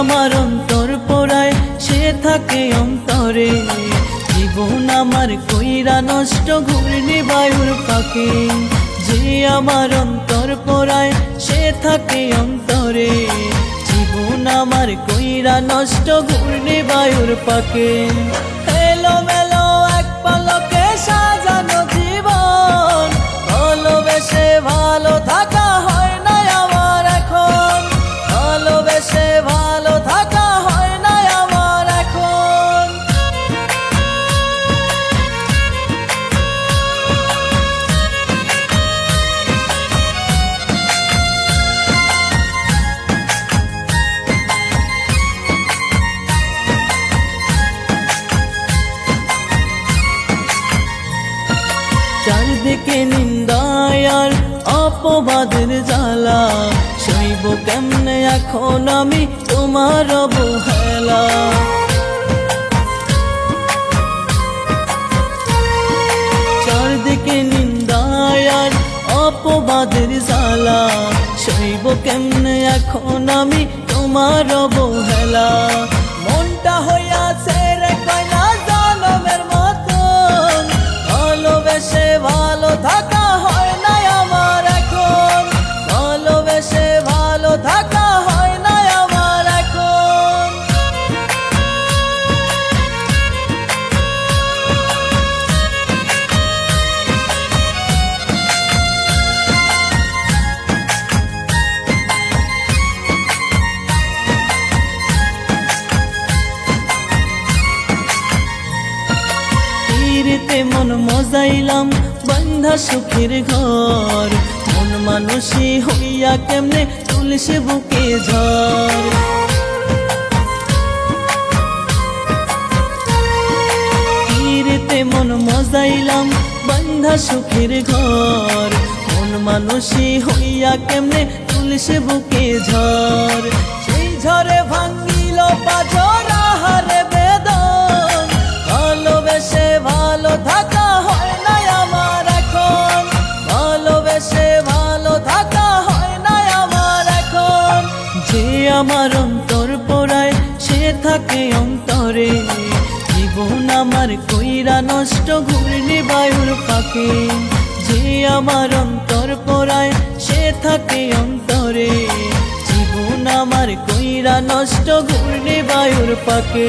আমার অন্তর পোড়ায়, সে থাকে অন্তরে। জীবন আমার কইরা নষ্ট, ঘূর্ণি বায়ুর পাকে যে আমার অন্তর পোড়ায়, সে থাকে অন্তরে। জীবন আমার কইরা নষ্ট, ঘূর্ণি বায়ুর পাকে এলো সাজানো জীবন ভালোবেসে ভালো চারদিকে নিন্দায় আর অপবাদের জ্বালা। শৈব কেমনে এখন আমি তোমার অবহেলা? চারদিকে নিন্দায় আর অপবাদের জ্বালা। শৈব কেমনে এখন আমি তোমার অবহেলা? তীরেতে মন মজাইলাম, বন্ধা সুখের ঘর। মন মানুষই হইয়া কেমনে তুলসে বুকে ঝড় মন মজাইলাম, বন্ধা সুখের ঘর। মন মানুষই হইয়া কেমনে তুলসে বুকে ঝড় সেই ঝড়ে আমার অন্তর পড়ায়, সে থাকে অন্তরে। জীবন আমার কইরা নষ্ট, ঘূর্ণি বায়ুর পাকে যে আমার অন্তর পড়ায়, সে থাকে অন্তরে। জীবন আমার কইরা নষ্ট, ঘূর্ণি বায়ুর পাকে